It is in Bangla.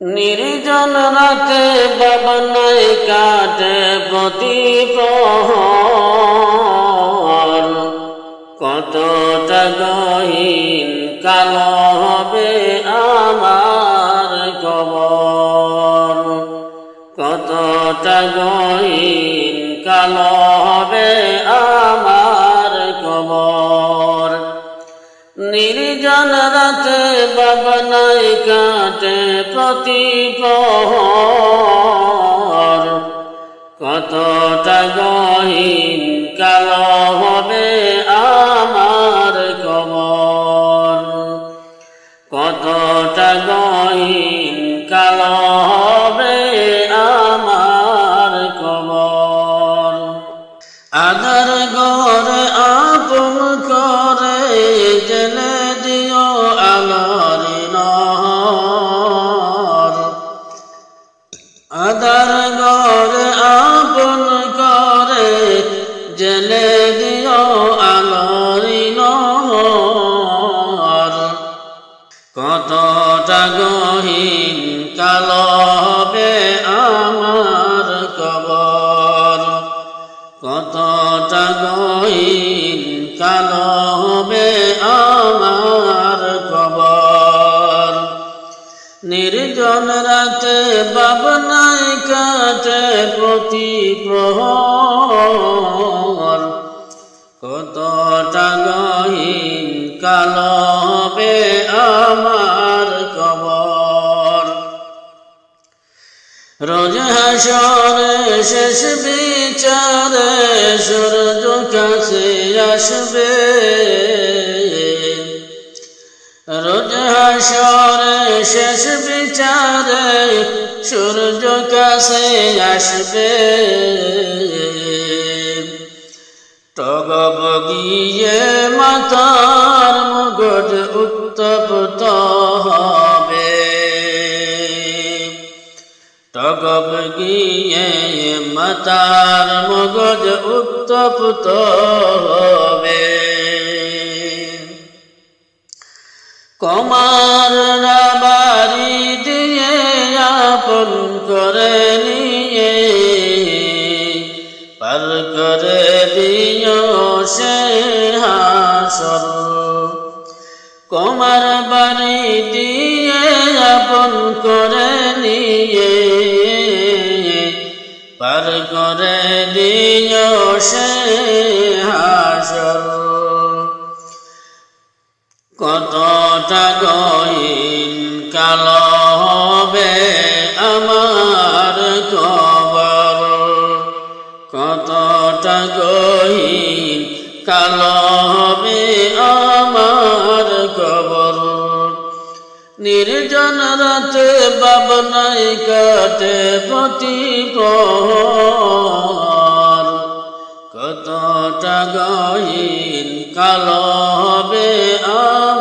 নির্জন রাতে বাবনাই কাটে প্রতি প্রহর কতটা গহীন কালো হবে আমার কবর কতটা গহীন কালো নির্জন রাতে বাবনাই কাটে প্রতি জেনে দিও আলোরি নহর কতটা গহীন কালো হবে আমার কবর। কতটা গহীন কালো হবে আমার কবর। নির্জন রাতে বাবনাই কাটে প্রতি প্রহর কতটা গহীন কালো হবে আমার কবর। রোজ হাসরে শেষ বিচারে সূর্য কাছে আসবে। রোজ হাসরে শেষ বিচারে সূর্য কাছে আসবে। উত্তপ্ত হবে। টগব গিয়ে মাতার মগজ উত্তপ্ত হবে। কমার বাড়ি দিয়ে আপন করে নিয়ে, পার করে দিও সে হাসর। কমার বাড়ি দিয়ে আপন করে নিয়ে, পার করে দিও সে হাসর। কতটা গহীন কালো হবে আমার কবর। কতটা গহীন কালো হবে আমার নির্জন রাতে বাবনাই কাটে প্রতি প্রহর। কতটা গহীন কালো হবে আমার